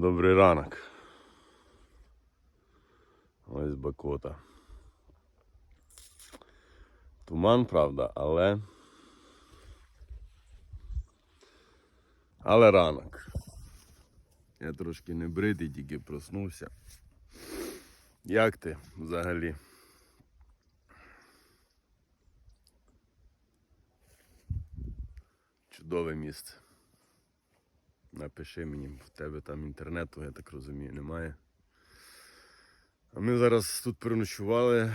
Добрий ранок. Ось Бакота. Туман, правда, але. Але ранок. Я трошки не бритий, тільки проснувся. Як ти взагалі? Чудове місце. Напиши мені, в тебе там інтернету, я так розумію, немає. А ми зараз тут переночували,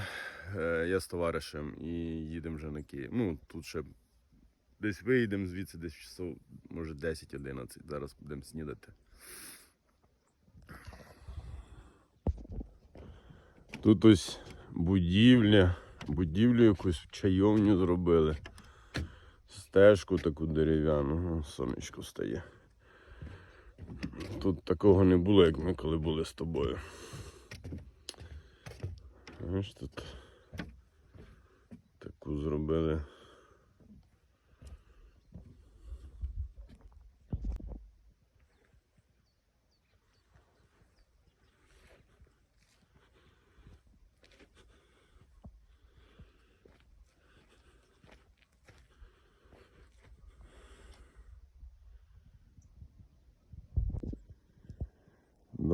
е, я з товаришем і їдемо вже на Київ. Ну, тут ще десь виїдемо звідси, десь часов, може 10-11. Зараз будемо снідати. Тут ось будівля, будівлю якусь чайовню зробили. Стежку таку дерев'яну, сонечко стає. Тут такого не було, як ми коли були з тобою. Знаєш, тут таку зробили.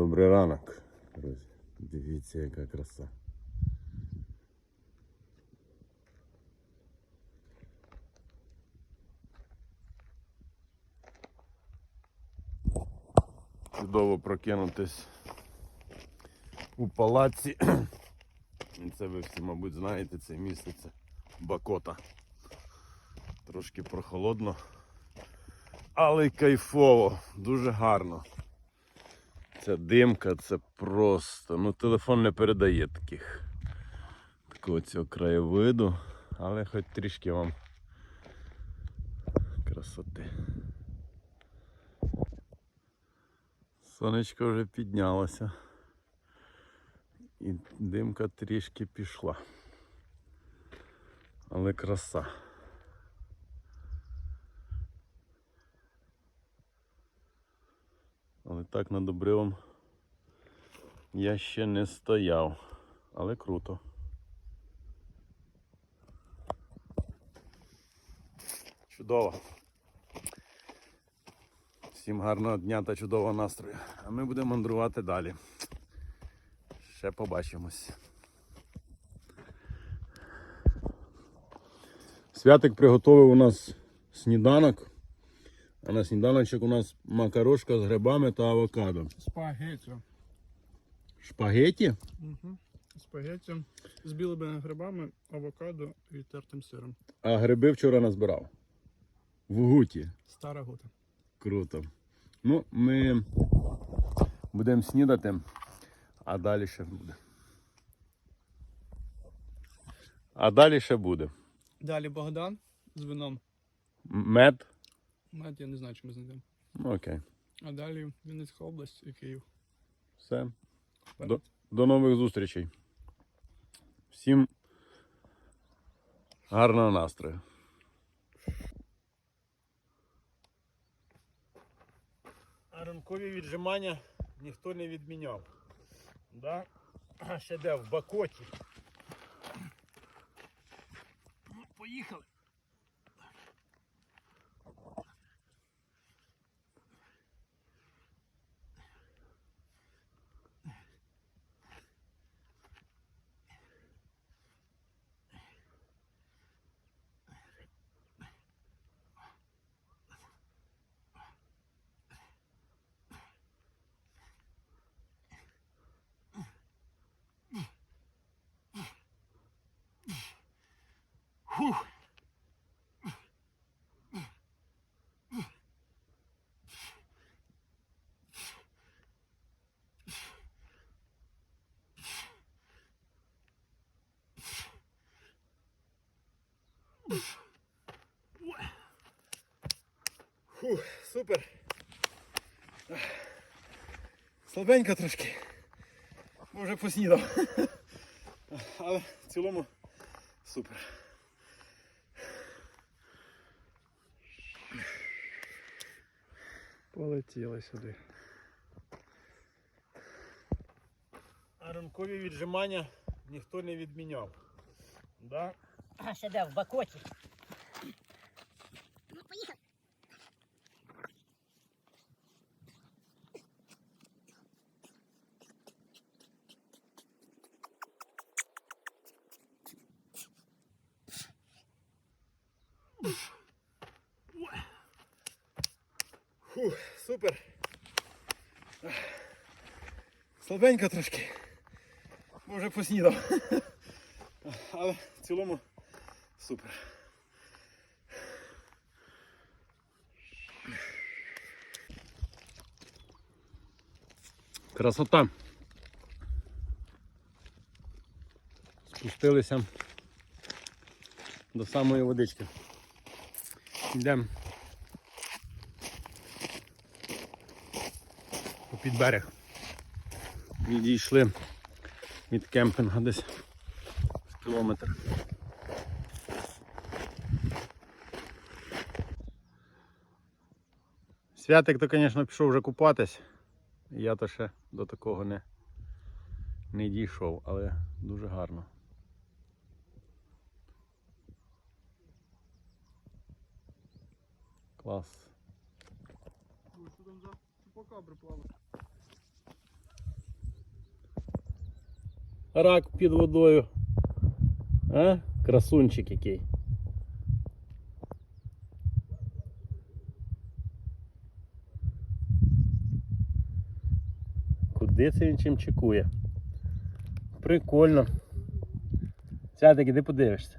Добрий ранок, друзі. Дивіться, яка краса. Чудово прокинутись у палаці. Це ви всі, мабуть, знаєте, це це Бакота. Трошки прохолодно, але кайфово, дуже гарно. Ця димка, це просто. Ну, телефон не передає таких такого цього краєвиду, але хоч трішки вам красоти. Сонечко вже піднялося. І димка трішки пішла. Але краса. Але так над обривом я ще не стояв. Але круто. Чудово. Всім гарного дня та чудового настрою. А ми будемо мандрувати далі. Ще побачимось. Святик приготував у нас сніданок. А на сніданочок у нас макарошка з грибами та авокадо. Спагеті. Шпагеті? Угу. Спагеті з білими грибами, авокадо і тертим сиром. А гриби вчора назбирав. В Гуті. Стара гота. Круто. Ну, ми будемо снідати, а далі ще буде. А далі ще буде. Далі Богдан з вином. Мед. Навіть я не знаю, чи ми знайдемо. Ну, окей. А далі Вінницька область і Київ. Все. До, до нових зустрічей. Всім гарного настрою. А ранкові віджимання ніхто не відміняв. Да? А ще де в Бакоті. Ну, Поїхали. Фух, супер. Слабенько трошки. Може поснідав. Але в цілому супер. полетіли сюди. А ранкові віджимання ніхто не відміняв. Да? А ще де в бакоті. Фух, супер. Слабенько трошки. Бо Вже поснідав. Але в цілому супер. Красота. Спустилися до самої водички. Йдемо під берег. Відійшли від кемпінга десь з кілометр. Святик то, звісно, пішов вже купатись. Я то ще до такого не, не дійшов, але дуже гарно. Клас. Що там за чупакабри плаває? Рак під водою. А? Красунчик який. Куди це він чим чекує? Прикольно. Сядик, іди подивишся.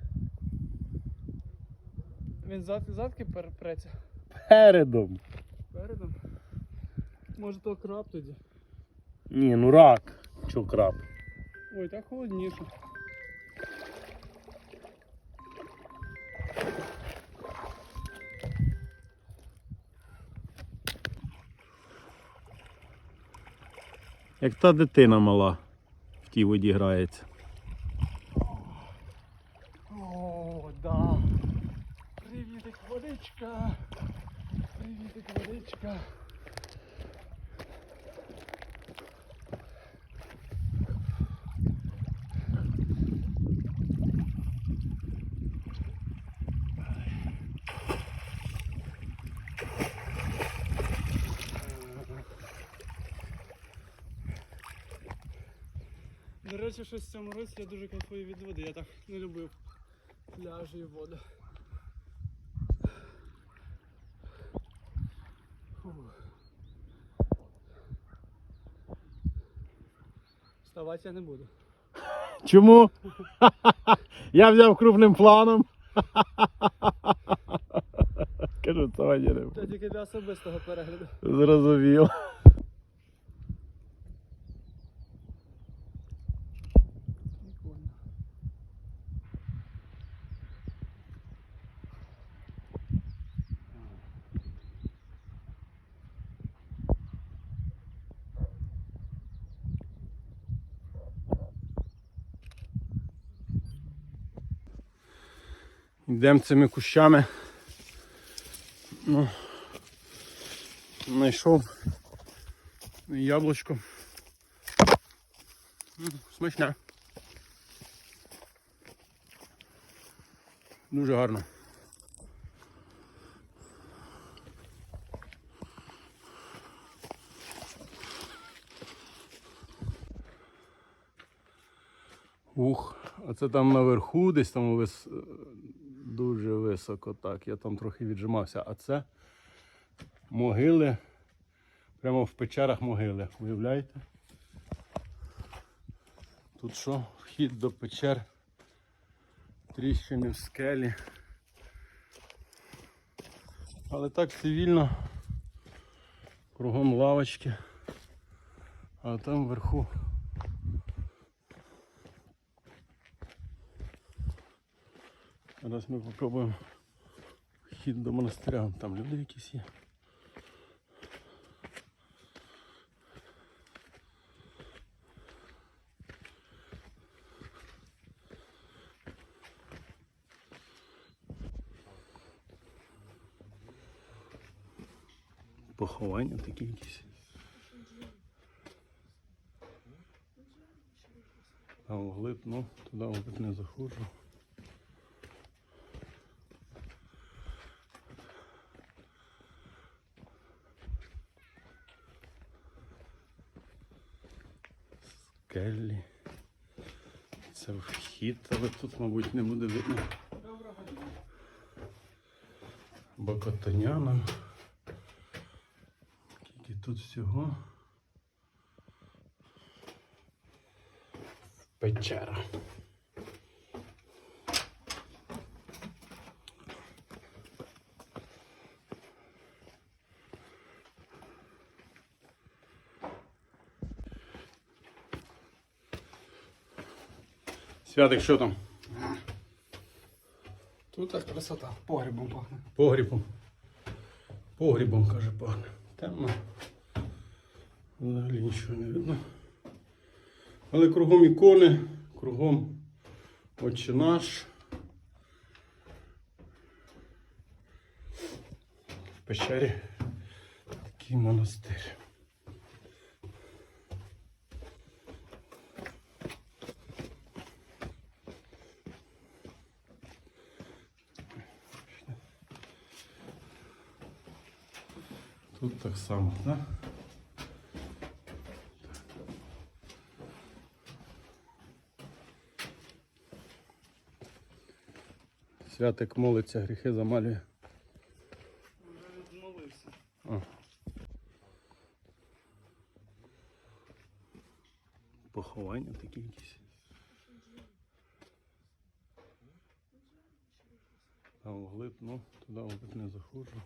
Він зад, задки перепреться. Передом. Передом. Може то краб тоді. Ні, ну рак. Чо краб? Ой, так холодніше. Як та дитина мала в тій воді грається. О, да. Привітик, водичка. Привітик, водичка. До речі, щось в цьому році я дуже кайфую від води. Я так не любив пляжі і воду. Вставати я не буду. Чому? Я взяв крупним планом. Кажу, сьогодні не Це тільки для особистого перегляду. Зрозумів. Йдемо цими кущами. Ну, знайшов яблучко. Смачне. Дуже гарно. Ух, а це там наверху, десь там вис... дуже високо так. Я там трохи віджимався. А це могили. Прямо в печерах могили. Уявляєте? Тут що? Вхід до печер. Тріщини в скелі. Але так цивільно. Кругом лавочки. А там вверху Зараз ми попробуємо вхід до монастиря. Там люди якісь є. Поховання такі якісь. А вглиб, ну, туди вглиб не заходжу. Скелі. Це вхід, але тут, мабуть, не буде видно. Бакотоняна. Скільки тут всього? Печера. Святик, що там? Тут так красота. Погрібом пахне. Погрібом. Погрібом, каже, пахне. Темно. Взагалі нічого не видно. Але кругом ікони, кругом Отче наш. В печері такий монастир. Тут так само, так? Святик молиться, гріхи замалює. Вже відмолився. А. Поховання такі якісь. Там вглиб, ну, туди вглиб не заходжу.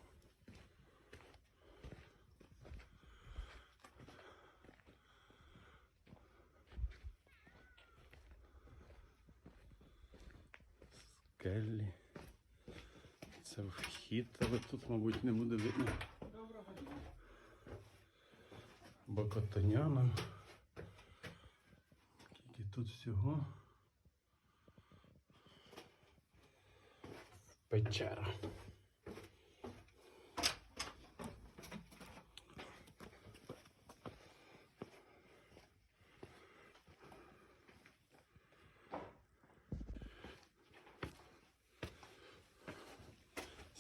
Скелі. Це вхід, але тут, мабуть, не буде видно. Бакотоняна. Скільки тут всього? Печера.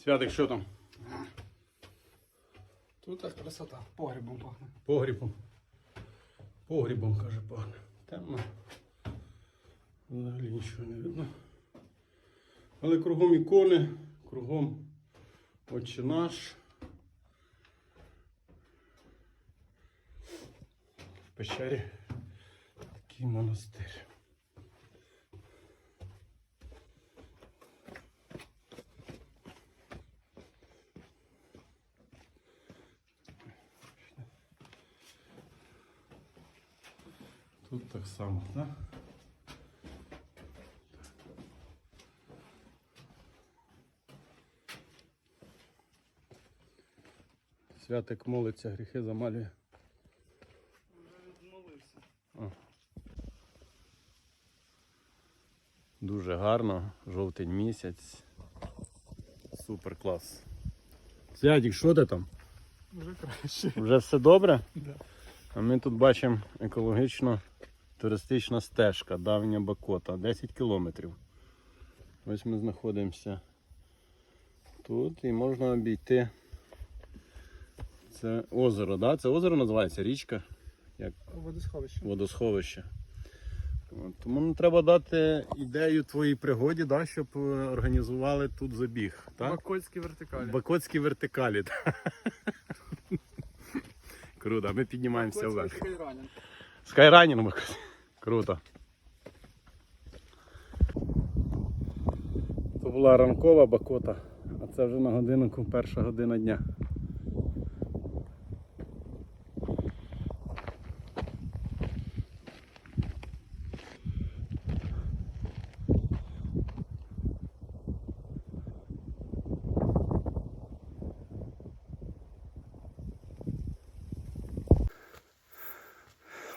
Святик, що там? Тут так красота. Погрібом пахне. Погрібом. Погрібом, каже, пахне. Темно. Взагалі нічого не видно. Але кругом ікони, кругом Отче наш. В печері такий монастир. Тут так само, так? Святик молиться, гріхи замалює. Відмолився. Дуже гарно, жовтень місяць. Супер клас. Святик, що ти там? Вже краще. Вже все добре? Да. А ми тут бачимо екологічно туристична стежка, давня Бакота, 10 кілометрів. Ось ми знаходимося тут і можна обійти. Це озеро, да? Це озеро називається річка, Водосховище. водосховище. От, Тому треба дати ідею твоїй пригоді, да, щоб е, організували тут забіг. Так? Бакотські вертикалі. Бакотські вертикалі. так. Круто, ми піднімаємося вверх. Скайранінг. Круто. Це була ранкова бакота, а це вже на годинку перша година дня.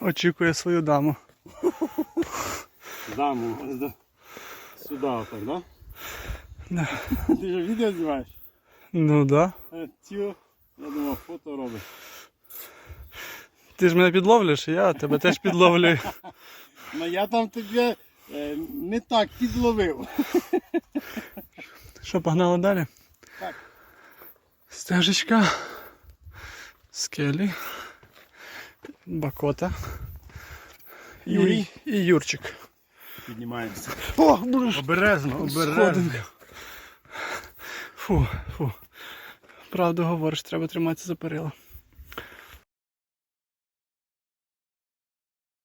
Очікує свою даму. Даму, сюди отак, да? Да. Ти ж відео знімаєш? Ну да. Е, Тю, я думав, фото робиш. Ти ж мене підловлюєш, я тебе теж підловлюю. Ну я там тебе е, не так підловив. Що, погнали далі? Так. Стежечка. Скелі. Бакота. Юрій. І, Юрчик. Піднімаємося. О, блин. Обережно, обережно. Фу, фу. Правду говориш, треба триматися за перила.